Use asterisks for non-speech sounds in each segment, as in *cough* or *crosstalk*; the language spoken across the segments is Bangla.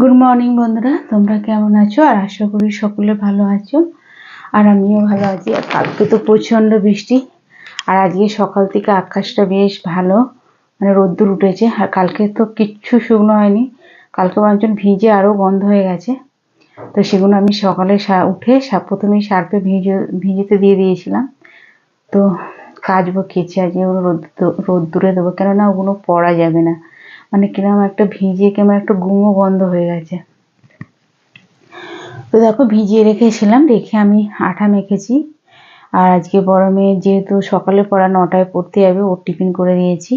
গুড মর্নিং বন্ধুরা। তোমরা কেমন আছো? আর আশা করি সকলে ভালো আছো। আর আমিও ভালো আছি। আর কালকে তো প্রচণ্ড বৃষ্টি। আর আজকে সকাল থেকে আকাশটা বেশ ভালো। মানে রোদ্দুর উঠেছে। আর কালকে তো কিচ্ছু শুকনো হয়নি। কালকে মানুষজন ভিজে আরও বন্ধ হয়ে গেছে। তো সেগুলো আমি সকালে উঠে প্রথমেই সার্পে ভিজে, ভিজেতে দিয়ে দিয়েছিলাম। তো কাচবো, কেচে আজকে ওগুলো রোদ রোদ্দুরে দেবো। কেননা ওগুলো পরা যাবে না। মানে কীরকম একটা ভিজে কেমন একটা গুমো গন্ধ হয়ে গেছে। তো দেখো ভিজিয়ে রেখেছিলাম, রেখে আমি আঠা মেখেছি। আর আজকে বড় মেয়ে যেহেতু সকালে পড়া নটায় পড়তে যাবে, ওর টিফিন করে দিয়েছি।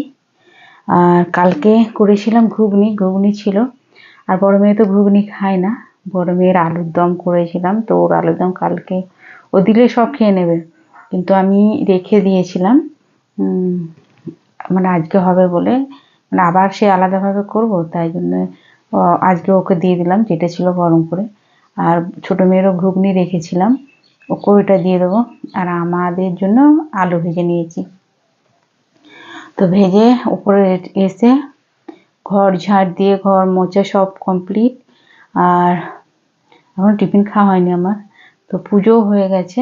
আর কালকে করেছিলাম ঘুগনি ঘুগনি ছিল। আর বড় মেয়ে তো ঘুগনি খায় না। বড় মেয়ের আলুর দম করেছিলাম, তো ওর আলুর দম কালকে ও দিলে সব খেয়ে নেবে। কিন্তু আমি রেখে দিয়েছিলাম মানে আজকে হবে বলে মানে আবার সে আলাদাভাবে করব, তাই জন্য আজকে ওকে দিয়ে দিলাম, যেটা ছিল গরম করে আর ছোটো মেয়েরও ঘুগনি রেখেছিলাম, ওকে ওইটা দিয়ে দেবো। আর আমাদের জন্য আলু ভেজে নিয়েছি। তো ভেজে উপরে এসে ঘর ঝাড় দিয়ে, ঘর মোচা সব কমপ্লিট আর এখন টিফিন খাওয়া হয়নি আমার, তো পুজোও হয়ে গেছে।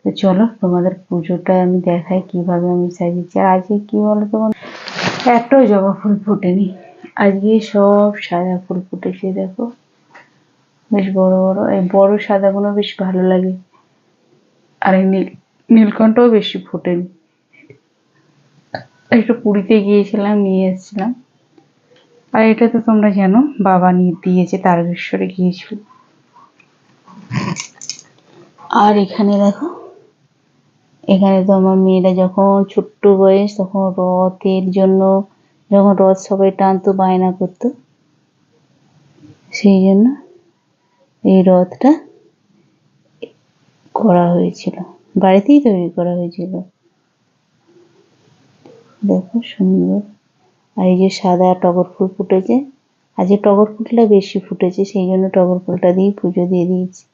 তো চলো তোমাদের পুজোটা আমি দেখাই কীভাবে আমি সাজিয়েছি। আর আজকে কি বলো তো বন্ধু? একটাও জবা ফুল ফোটেনি। আজকে সব সাদা ফুল ফুটেছে, দেখো। বেশ বড় বড়, এই বড় সাদাগুলো বেশ ভালো লাগে। আর এই নীল, নীলকণ্ঠও বেশি ফোটেনি। একটু পুরীতে গিয়েছিলাম, নিয়ে এসেছিলাম। আর এটা তো তোমরা জানো, বাবা নিয়ে দিয়েছে, তারকেশ্বরে গিয়েছিল। আর এখানে দেখো এখানে তো আমার মেয়েরা যখন ছোট্ট বয়স, তখন রথের জন্য যখন রথ সবাই টানতো, বায়না করতো। সেই জন্য এই রথটা করা হয়েছিল। বাড়িতেই তৈরি করা হয়েছিল। দেখো সুন্দর। আর এই যে সাদা টগর ফুল ফুটেছে। আর যে টগর ফুলটা বেশি ফুটেছে, সেই জন্য টগর ফুলটা দিয়ে পুজো দিয়ে দিয়েছি।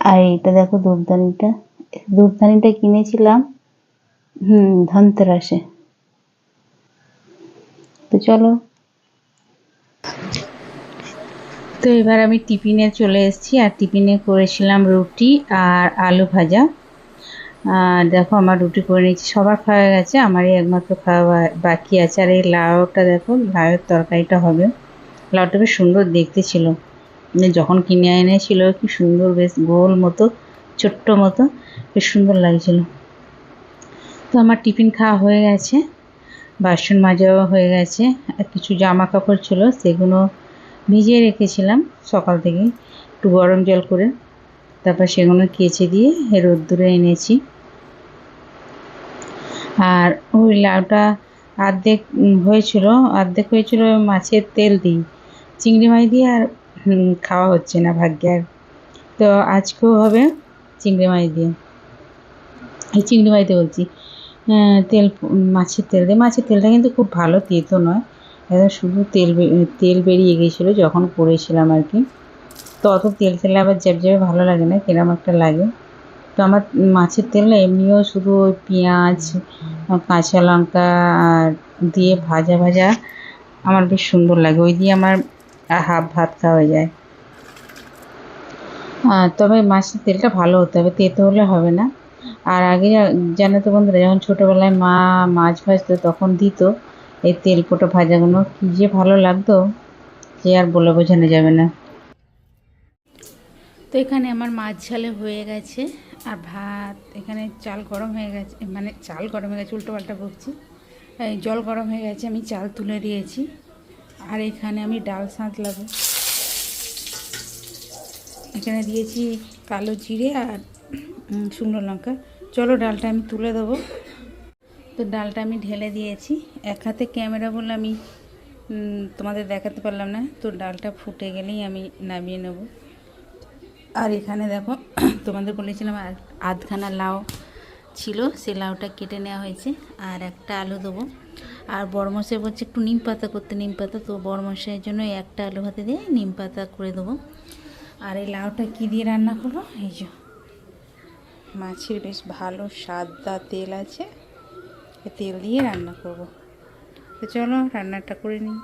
আর এইটা দেখো ধূপদানিটা। ধূপদানিটা কিনেছিলাম। হুম, ধনতেরাসে। তো চলো। তো এবার আমি টিফিনে চলে এসেছি আর টিফিনে করেছিলাম রুটি আর আলু ভাজা। দেখো আমার রুটি করে নিয়েছি, সবার খাওয়া গেছে, আমারই একমাত্র খাওয়া বাকি আছে। আর এই লাউটা দেখো, লাউয়ের তরকারিটা হবে। লাউটা বেশ সুন্দর দেখতে ছিল। মানে যখন কিনে এনেছিল, কি সুন্দর, বেশ গোল মতো, ছোট্ট মতো। বেশ সুন্দর লাগছিল। তো আমার টিফিন খাওয়া হয়ে গেছে, বাসন মাজাও হয়ে গেছে, আর কিছু জামা কাপড় ছিল, সেগুলো ভিজিয়ে রেখেছিলাম সকাল থেকে, একটু গরম জল করে। তারপর সেগুলো কেচে দিয়ে রোদ্দুরে এনেছি। আর ওই লাউটা অর্ধেক হয়েছিল অর্ধেক হয়েছিল মাছের তেল দিই চিংড়ি মাছ দিয়ে আর খাওয়া হচ্ছে না ভাগ্যে আর। তো আজকেও হবে চিংড়ি মাছ দিয়ে। এই চিংড়ি দিয়ে বলছি। তেল, মাছের তেল দিয়ে। মাছের তেলটা কিন্তু খুব ভালো তেতো নয়। একদম শুধু তেল তেল বেরিয়ে গিয়েছিল যখন করেছিলাম আর কি। তো অত তেল তেলে আবার জ্যাবজ্যাবে ভালো লাগে না, কিরম একটা লাগে। তো আমার মাছের তেল না এমনিও শুধু ওই পেঁয়াজ, কাঁচা লঙ্কা আর দিয়ে ভাজা ভাজা আমার বেশ সুন্দর লাগে। ওই দিয়ে আমার হাফ ভাত খাওয়া যায়। তবে মাছের তেলটা ভালো হতে হবে, তেতো হলে হবে না। আর আগে জানো তো বন্ধুরা, যখন ছোটোবেলায় মা মাছ ভাজতো, তখন দিত এই তেল পোটো ভাজাগুলো। কী যে ভালো লাগতো, সে আর বলে বোঝানো যাবে না। তো এখানে আমার মাছ ঝালে হয়ে গেছে, আর ভাত, এখানে চাল গরম হয়ে গেছে মানে চাল গরম হয়ে গেছে উল্টো পাল্টা বকছি জল গরম হয়ে গেছে, আমি চাল তুলে দিয়েছি। আর এখানে আমি ডাল সাঁতলাবো। এখানে দিয়েছি কালো জিরে আর শুকনো লঙ্কা। চলো ডালটা আমি তুলে দেবো। তো ডালটা আমি ঢেলে দিয়েছি। এক হাতে ক্যামেরা বলে আমি তোমাদের দেখাতে পারলাম না। তো ডালটা ফুটে গেলেই আমি নামিয়ে নেব। আর এখানে দেখো, *clears throat* তোমাদের বলেছিলাম আধ- আধখানা লাউ ছিল সেই লাউটা কেটে নেওয়া হয়েছে। আর একটা আলু দেবো। আর বড়মশাই বলছে একটু নিম পাতা করতে, নিম পাতা। তো বড়মশাইয়ের জন্য একটা আলু হাতে দিয়ে নিম পাতা করে দেবো। আর এই লাউটা কী দিয়ে রান্না করব এই যে। মাছের বেশ ভালো সাদা তেল আছে। তেল দিয়ে রান্না করব। তো চলো রান্নাটা করে নিই।